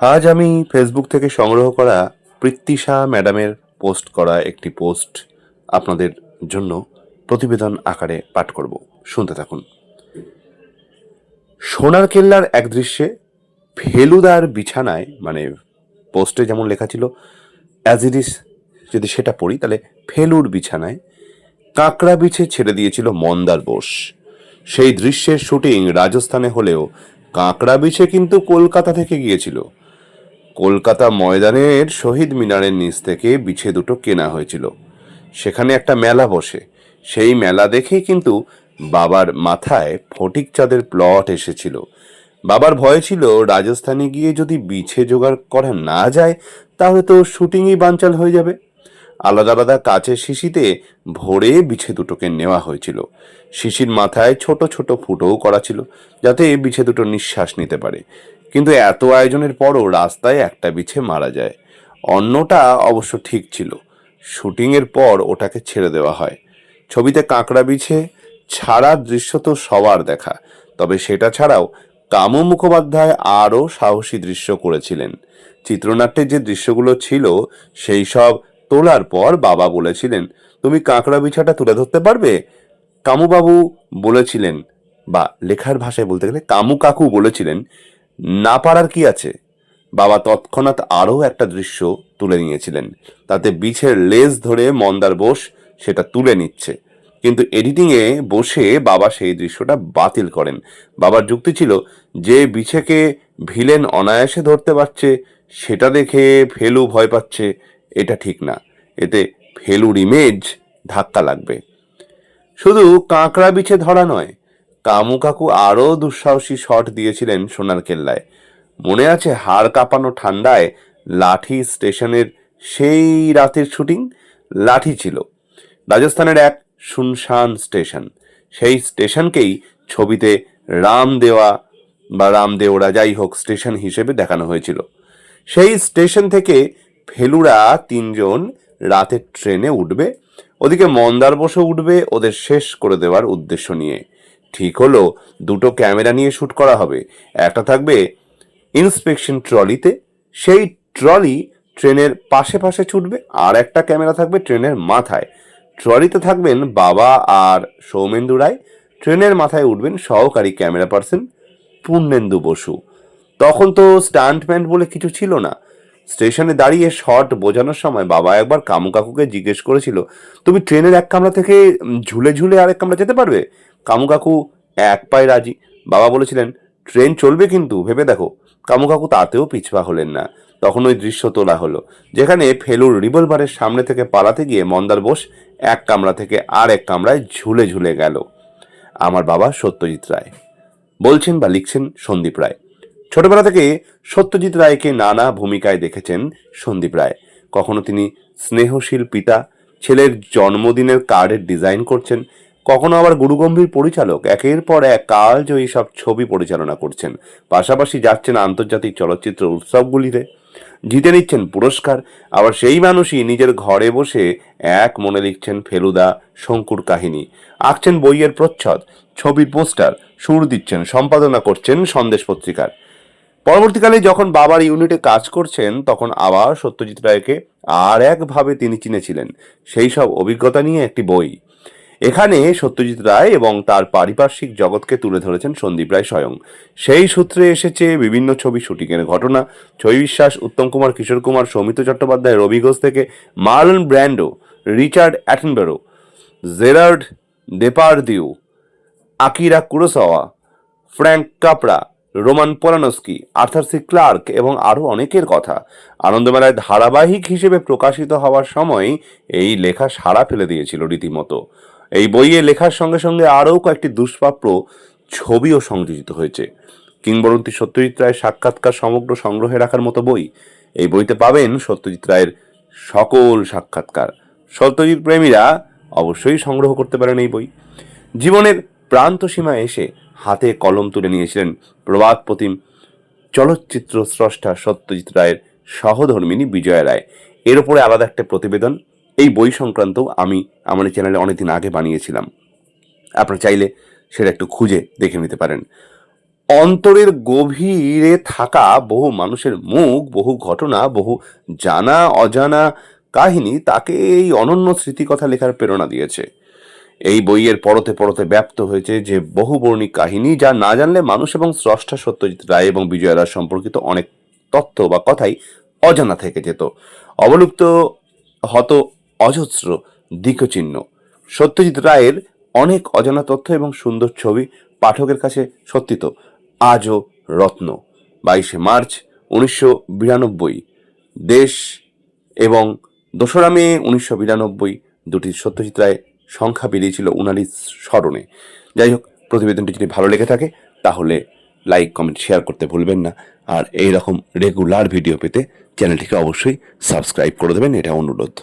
আজ আমি ফেসবুক থেকে সংগ্রহ করা পৃথ্বীশা ম্যাডামের পোস্ট করা একটি পোস্ট আপনাদের জন্য প্রতিবেদন আকারে পাঠ করব। শুনতে থাকুন। সোনার কেল্লার এক দৃশ্যে ফেলুদার বিছানায় মানে পোস্টে যেমন লেখা ছিল অ্যাজ ইট ইস যদি সেটা পড়ি, তাহলে ফেলুর বিছানায় কাঁকড়া বিছে ছেড়ে দিয়েছিল মন্দার বোস। সেই দৃশ্যের শুটিং রাজস্থানে হলেও কাঁকড়া বিছে কিন্তু কলকাতা থেকে গিয়েছিল। কলকাতা ময়দানের শহীদ মিনারের নিচ থেকে বিছে দুটো কেনা হয়েছিল। সেখানে একটা মেলা বসে। সেই মেলা দেখেই কিন্তু বাবার মাথায় ফটিক চাঁদের প্লট এসেছিল। বাবার ভয় ছিল, রাজস্থানে গিয়ে যদি বিছে জোগাড় করা না যায়, তাহলে তো শুটিংই বানচাল হয়ে যাবে। আলাদা আলাদা কাচের শিশিতে ভরে বিছে দুটোকে নেওয়া হয়েছিল। শিশির মাথায় ছোট ছোট ফুটোও করা ছিল, যাতে বিছে দুটো নিঃশ্বাস নিতে পারে। কিন্তু এত আয়োজনের পরও রাস্তায় একটা বিছে মারা যায়। অন্যটা অবশ্য ঠিক ছিল। শুটিংয়ের পর ওটাকে ছেড়ে দেওয়া হয়। ছবিতে কাঁকড়া বিছে ছাড়ার দৃশ্য তো সবার দেখা। তবে সেটা ছাড়াও কামু মুখোপাধ্যায় আরও সাহসী দৃশ্য করেছিলেন। চিত্রনাট্যের যে দৃশ্যগুলো ছিল, সেই সব তোলার পর বাবা বলেছিলেন, তুমি কাঁকড়া বিছাটা তুলে ধরতে পারবে? কামুবাবু বলেছিলেন, বা লেখার ভাষায় বলতে গেলে কামু কাকু বলেছিলেন না পারার কি আছে? বাবা তৎক্ষণাৎ আরও একটা দৃশ্য তুলে নিয়েছিলেন। তাতে বিছের লেজ ধরে মন্দার বোস সেটা তুলে নিচ্ছে। কিন্তু এডিটিংয়ে বসে বাবা সেই দৃশ্যটা বাতিল করেন। বাবার যুক্তি ছিল, যে বিছেকে ভিলেন অনায়াসে ধরতে পারছে, সেটা দেখে ফেলু ভয় পাচ্ছে, এটা ঠিক না। এতে ফেলুর ইমেজ ধাক্কা লাগবে। শুধু কাঁকড়া বিছে ধরা নয় কামু কাকু আরও দুঃসাহসী শট দিয়েছিলেন সোনার কেল্লায়। মনে আছে হাড় কাঁপানো ঠান্ডায় লাঠি স্টেশনের সেই রাতের শুটিং? লাঠি ছিল। রাজস্থানের এক শুনশান স্টেশন। সেই স্টেশনকেই ছবিতে রাম দেওয়া বা রাম দেওরা যাই হোক স্টেশন হিসেবে দেখানো হয়েছিল। সেই স্টেশন থেকে ফেলুরা তিনজন রাতের ট্রেনে উঠবে। ওদিকে মন্দার বসে উঠবে। ওদের শেষ করে দেওয়ার উদ্দেশ্য নিয়ে। ঠিক হলো, দুটো ক্যামেরা নিয়ে শ্যুট করা হবে। একটা থাকবে ইন্সপেকশন ট্রলিতে সেই ট্রলি ট্রেনের পাশে পাশে ছুটবে, আর একটা ক্যামেরা থাকবে ট্রেনের মাথায়। ট্রলিতে থাকবেন বাবা আর সৌমেন্দু রায়, ট্রেনের মাথায় উঠবেন সহকারী ক্যামেরা পার্সন পূর্ণেন্দু বসু। তখন তো স্টান্টম্যান বলে কিছু ছিল না। স্টেশনে দাঁড়িয়ে শট বোঝানোর সময় বাবা একবার কামু কাকুকে জিজ্ঞেস করেছিল, তুমি ট্রেনের এক কামরা থেকে ঝুলে ঝুলে আরেক কামরা যেতে পারবে? কামু কাকু এক পায়ে রাজি। বাবা বলেছিলেন, ট্রেন চলবে কিন্তু, ভেবে দেখো। কামু কাকু তাতেও পিছপা হলেন না। তখন ওই দৃশ্য তোলা হলো, যেখানে ফেলুর রিভলভারের সামনে থেকে পালাতে গিয়ে মন্দার বোস এক কামরা থেকে আর এক কামরায় ঝুলে ঝুলে গেল। আমার বাবা সত্যজিৎ রায়। বলছেন বা লিখছেন সন্দীপ রায়। ছোটবেলা থেকে সত্যজিৎ রায়কে নানা ভূমিকায় দেখেছেন সন্দীপ রায়। কখনো তিনি স্নেহশীল পিতা, ছেলের জন্মদিনের কার্ডের ডিজাইন করছেন কখনো আবার গুরুগম্ভীর পরিচালক? একের পর এক কালজয়ী সব ছবি পরিচালনা করছেন। পাশাপাশি যাচ্ছেন আন্তর্জাতিক চলচ্চিত্র উৎসবগুলিতে। জিতে নিচ্ছেন পুরস্কার। আবার সেই মানুষই নিজের ঘরে বসে এক মনে লিখছেন ফেলুদা শঙ্কুর কাহিনী। আঁকছেন বইয়ের প্রচ্ছদ, ছবির পোস্টার, সুর দিচ্ছেন, সম্পাদনা করছেন সন্দেশ পত্রিকার। পরবর্তীকালে যখন বাবার ইউনিটে কাজ করছেন, তখন আবার সত্যজিৎ রায়কে আর একভাবে তিনি চিনেছিলেন। সেই সব অভিজ্ঞতা নিয়ে একটি বই। এখানে সত্যজিৎ রায় এবং তার পারিপার্শ্বিক জগৎকে তুলে ধরেছেন সন্দীপ রায় স্বয়ং। সেই সূত্রে এসেছে বিভিন্ন ছবি শুটিংয়ের ঘটনা। ছবি বিশ্বাস, উত্তম কুমার, কিশোর কুমার সৌমিত চট্টোপাধ্যায়, রবি ঘোষ থেকে Marlon Brando, Richard Attenborough, Gerard Depardieu Akira Kurosawa, Frank Capra Roman Polanski, Arthur C Clarke এবং আরও অনেকের কথা। আনন্দমেলায় ধারাবাহিক হিসেবে প্রকাশিত হওয়ার সময় এই লেখা সাড়া ফেলে দিয়েছিল রীতিমতো। এই বইয়ে লেখার সঙ্গে সঙ্গে আরও কয়েকটি দুষ্প্রাপ্য ছবিও সংযোজিত হয়েছে। কিংবদন্তি সত্যজিৎ রায়ের সাক্ষাৎকার সমগ্র সংগ্রহে রাখার মতো বই। এই বইতে পাবেন সত্যজিৎ রায়ের সকল সাক্ষাৎকার। সত্যজিৎ প্রেমীরা অবশ্যই সংগ্রহ করতে পারেন এই বই। জীবনের প্রান্ত সীমায় এসে হাতে কলম তুলে নিয়েছিলেন প্রবাদ প্রতিম চলচ্চিত্র স্রষ্টা সত্যজিৎ রায়ের সহধর্মিনী বিজয়া রায়। এর উপরে আলাদা একটা প্রতিবেদন এই বই সংক্রান্ত আমি আমার এই চ্যানেলে অনেকদিন আগে বানিয়েছিলাম। আপনারা চাইলে সেটা একটু খুঁজে দেখে নিতে পারেন। অন্তরের গভীরে থাকা বহু মানুষের মুখ, বহু ঘটনা, বহু জানা, অজানা কাহিনী তাকে এই অনন্য স্মৃতিকথা লেখার প্রেরণা দিয়েছে। এই বইয়ের পরতে পরতে ব্যপ্ত হয়েছে যে বহুবর্ণিক কাহিনী যা না জানলে মানুষ এবং স্রষ্টা সত্যজিৎ রায় এবং বিজয় রায় সম্পর্কিত অনেক তথ্য বা কথাই অজানা থেকে যেত। অবলুপ্ত হত অজস্র দিকচিহ্ন। সত্যজিৎ রায়ের অনেক অজানা তথ্য এবং সুন্দর ছবি পাঠকের কাছে সত্যি তো আজও রত্ন। বাইশে মার্চ উনিশশো বিরানব্বই। দেশ এবং দোসরা মে উনিশশো বিরানব্বই দুটি সত্যজিৎ রায় সংখ্যা বেরিয়েছিল উনারই স্মরণে। যাই হোক, প্রতিবেদনটি যদি ভালো লেগে থাকে, তাহলে লাইক, কমেন্ট, শেয়ার করতে ভুলবেন না। আর এই রকম রেগুলার ভিডিও পেতে চ্যানেলটিকে অবশ্যই সাবস্ক্রাইব করে দেবেন, এটা অনুরোধ।